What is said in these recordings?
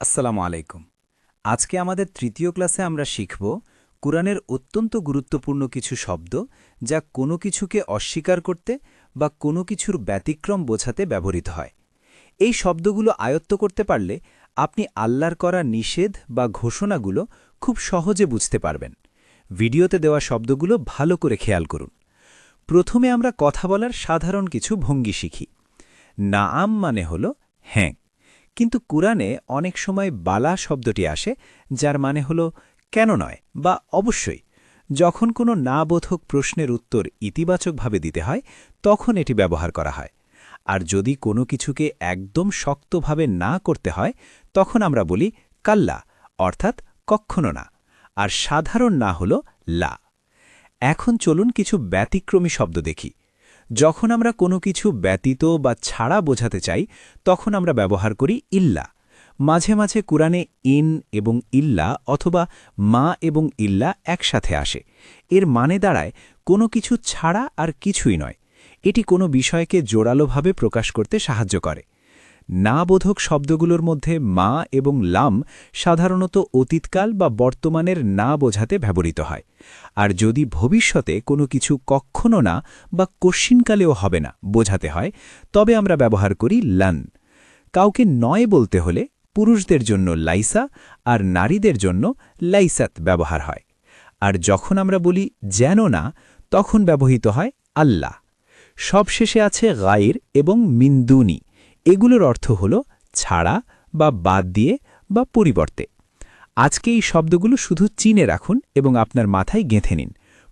আসসালামু আলাইকুম। আজকে আমাদের তৃতীয় ক্লাসে আমরা শিখব কুরআনের অত্যন্ত গুরুত্বপূর্ণ কিছু শব্দ যা কোনো কিছুকে অস্বীকার করতে বা কোনো কিছুর ব্যতিক্রম বোঝাতে ব্যবহৃত হয়। এই শব্দগুলো আয়ত্ত করতে পারলে আপনি আল্লাহর করা নিষেধ বা ঘোষণাগুলো খুব সহজে বুঝতে পারবেন। ভিডিওতে দেওয়া শব্দগুলো ভালো করে খেয়াল করুন। প্রথমে আমরা কথা বলার সাধারণ কিছু ভঙ্গি শিখি। নাআম মানে হল হ্যাঁ। কিন্তু কুরআনে অনেক সময় বালা শব্দটি আসে, যার মানে হল কেন নয় বা অবশ্যই। যখন কোনো নাবোধক প্রশ্নের উত্তর ইতিবাচকভাবে দিতে হয়, তখন এটি ব্যবহার করা হয়। আর যদি কোনো কিছুকে একদম শক্তভাবে না করতে হয়, তখন আমরা বলি কাল্লা, অর্থাৎ কক্ষণো না, আর সাধারণ না হল লা। এখন চলুন কিছু ব্যতিক্রমী শব্দ দেখি। যখন আমরা কোনো কিছু ব্যতীত বা ছাড়া বোঝাতে চাই, তখন আমরা ব্যবহার করি ইল্লা। মাঝে মাঝে কুরআনে ইন এবং ইল্লা অথবা মা এবং ইল্লা একসাথে আসে। এর মানে দাঁড়ায়, কোনো কিছু ছাড়া আর কিছুই নয়। এটি কোনো বিষয়কে জোরালোভাবে প্রকাশ করতে সাহায্য করে। না বোধক শব্দগুলোর মধ্যে মা এবং লাম সাধারণত অতীতকাল বা বর্তমানের না বোঝাতে ব্যবহৃত হয়। আর যদি ভবিষ্যতে কোনো কিছু কক্ষণও না বা কশ্চিনকালেও হবে না বোঝাতে হয়, তবে আমরা ব্যবহার করি লান। কাউকে নয় বলতে হলে পুরুষদের জন্য লাইসা আর নারীদের জন্য লাইসাত ব্যবহার হয়। আর যখন আমরা বলি যেন না, তখন ব্যবহৃত হয় আল্লাহ। সবশেষে আছে গাইর এবং মিন্দুনি। এগুলোর অর্থ হল ছাড়া বা বাদ দিয়ে বা পরিবর্তে। আজকে এই শব্দগুলো শুধু চিনে রাখুন এবং আপনার মাথায় গেঁথে নিন।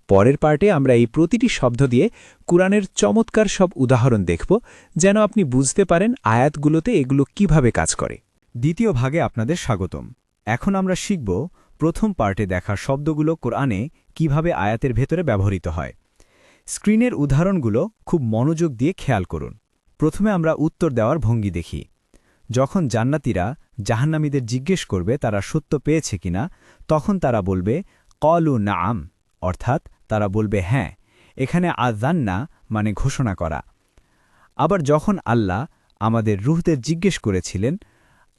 পরের পার্টে আমরা এই প্রতিটি শব্দ দিয়ে কোরআনের চমৎকার সব উদাহরণ দেখব, যেন আপনি বুঝতে পারেন আয়াতগুলোতে এগুলো কীভাবে কাজ করে। দ্বিতীয় ভাগে আপনাদের স্বাগতম। এখন আমরা শিখব প্রথম পার্টে দেখা শব্দগুলো কোরআনে কীভাবে আয়াতের ভেতরে ব্যবহৃত হয়। স্ক্রিনের উদাহরণগুলো খুব মনোযোগ দিয়ে খেয়াল করুন। প্রথমে আমরা উত্তর দেওয়ার ভঙ্গি দেখি। যখন জান্নাতিরা জাহান্নামীদের জিজ্ঞেস করবে, তারা সত্য পেয়েছে কিনা, তখন তারা বলবে, কলু নাম অর্থাৎ তারা বলবে হ্যাঁ এখানে আজান্না মানে ঘোষণা করা। আবার যখন আল্লাহ আমাদের রুহদের জিজ্ঞেস করেছিলেন,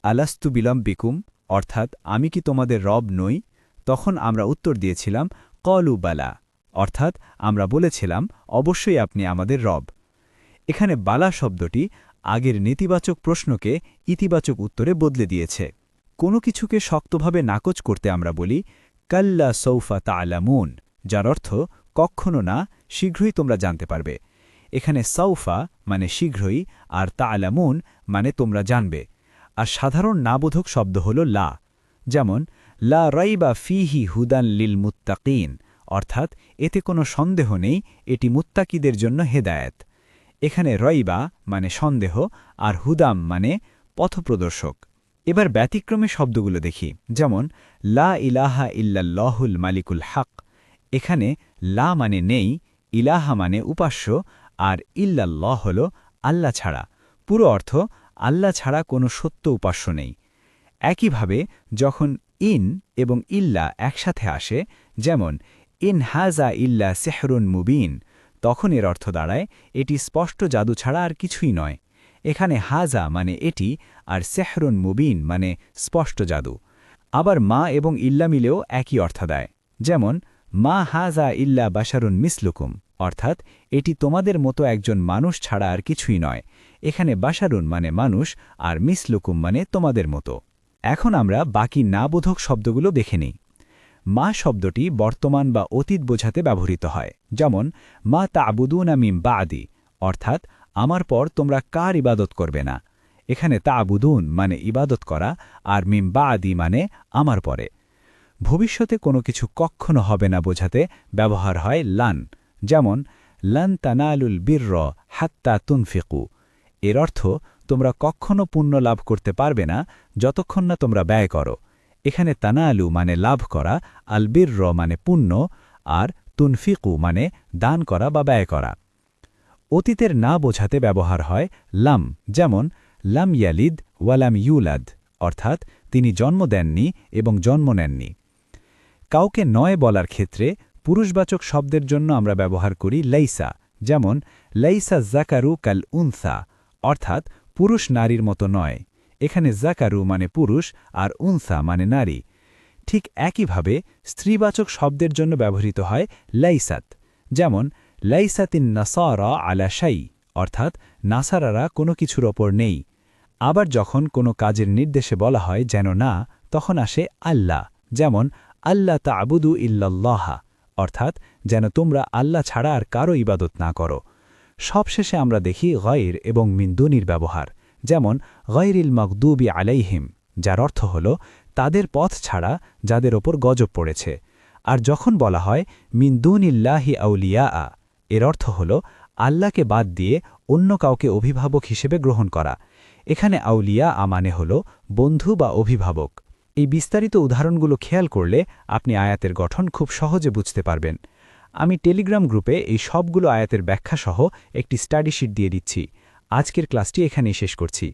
আলাস্তু বিলম বিকুম অর্থাৎ, আমি কি তোমাদের রব নই? তখন আমরা উত্তর দিয়েছিলাম, কলু বালা। অর্থাৎ, আমরা বলেছিলাম, অবশ্যই আপনি আমাদের রব। এখানে বালা শব্দটি আগের নেতিবাচক প্রশ্নকে ইতিবাচক উত্তরে বদলে দিয়েছে। কোনো কিছুকে শক্তভাবে নাকচ করতে আমরা বলি, কাল্লা সৌফা তালামুন যার অর্থ কখনো না, শীঘ্রই তোমরা জানতে পারবে। এখানে সৌফা মানে শীঘ্রই আর তালামুন মানে তোমরা জানবে। আর সাধারণ নাবোধক শব্দ হল লা, যেমন, লা রাইবা ফিহি হুদান লিল মুত্তাকিন, অর্থাৎ এতে কোনো সন্দেহ নেই, এটি মুত্তাকিদের জন্য হেদায়েত। এখানে রইবা মানে সন্দেহ আর হুদাম মানে পথপ্রদর্শক। এবার ব্যতিক্রমে শব্দগুলো দেখি, যেমন, লা ইলাহা ইল্লাল্লাহুল মালিকুল হাক। এখানে লা মানে নেই, ইলাহা মানে উপাস্য, আর ইল্লাল্লাহ হল আল্লাহ ছাড়া। পুরো অর্থ, আল্লাহ ছাড়া কোনো সত্য উপাস্য নেই। একইভাবে যখন ইন এবং ইল্লা একসাথে আসে, যেমন, ইন হাজা ইল্লা সেহরুন মুবিন তখন এর অর্থ দাঁড়ায়, এটি স্পষ্ট জাদু ছাড়া আর কিছুই নয়। এখানে হাজা মানে এটি আর সেহরুন মুবিন মানে স্পষ্ট জাদু। আবার মা এবং ইল্লা মিলেও একই অর্থ দেয়। যেমন, মা হাজা ইল্লা বাশারুন মিসলুকুম, অর্থাৎ এটি তোমাদের মতো একজন মানুষ ছাড়া আর কিছুই নয়। এখানে বাসারুন মানে মানুষ আর মিসলুকুম মানে তোমাদের মতো। এখন আমরা বাকি না বোধক শব্দগুলো দেখে নিই। মা শব্দটি বর্তমান বা অতীত বোঝাতে ব্যবহৃত হয়, যেমন, মা তাবুদুনা মিম বাদি, অর্থাৎ, আমার পর তোমরা কার ইবাদত করবে না? এখানে তাবুদুন মানে ইবাদত করা আর মিম বা আদি মানে আমার পরে। ভবিষ্যতে কোনো কিছু কখনো হবে না বোঝাতে ব্যবহার হয় লান, যেমন, লান তানালুল বীর্র হাত্তা তুনফিকু। এর অর্থ, তোমরা কখনো পুণ্য লাভ করতে পারবে না যতক্ষণ না তোমরা ব্যয় করো। এখানে তানালু মানে লাভ করা আলবির র মানে পুণ্য, আর তুনফিকু মানে দান করা বা ব্যয় করা। অতীতের না বোঝাতে ব্যবহার হয় লাম, যেমন লাম ইয়ালিদ ওয়ালাম ইউলাদ, অর্থাৎ তিনি জন্ম দেননি এবং জন্ম নেননি। কাউকে নয় বলার ক্ষেত্রে পুরুষবাচক শব্দের জন্য আমরা ব্যবহার করি লাইসা, যেমন লাইসা জাকারু কাল উনসা অর্থাৎ পুরুষ নারীর মতো নয়। এখানে জাকারু মানে পুরুষ আর উনসা মানে নারী। ঠিক একইভাবে স্ত্রীবাচক শব্দের জন্য ব্যবহৃত হয় লাইসাত। যেমন, লাইসাতিন নাসারা আলা শাই, অর্থাৎ নাসারারা কোনো কিছুর ওপর নেই। আবার যখন কোনো কাজের নির্দেশে বলা হয় যেন না, তখন আসে আল্লাহ। যেমন আল্লাহ তাবুদু ইল্লাল্লাহা, অর্থাৎ যেন তোমরা আল্লাহ ছাড়া আর কারও ইবাদত না করো। সবশেষে আমরা দেখি গয়ের এবং মিন্দুনির ব্যবহার। যেমন, গয়রিল মকদুবি আলাইহিম, যার অর্থ হল, তাদের পথ ছাড়া যাদের ওপর গজব পড়েছে। আর যখন বলা হয় মিন্দুনিল্লাহি আউলিয়া আ এর অর্থ হল, আল্লাহকে বাদ দিয়ে অন্য কাউকে অভিভাবক হিসেবে গ্রহণ করা। এখানে আউলিয়া আমানে হল, বন্ধু বা অভিভাবক। এই বিস্তারিত উদাহরণগুলো খেয়াল করলে আপনি আয়াতের গঠন খুব সহজে বুঝতে পারবেন। আমি টেলিগ্রাম গ্রুপে এই সবগুলো আয়াতের ব্যাখ্যাসহ একটি স্টাডি শিট দিয়ে দিচ্ছি। আজকের ক্লাসটি এখানেই শেষ করছি।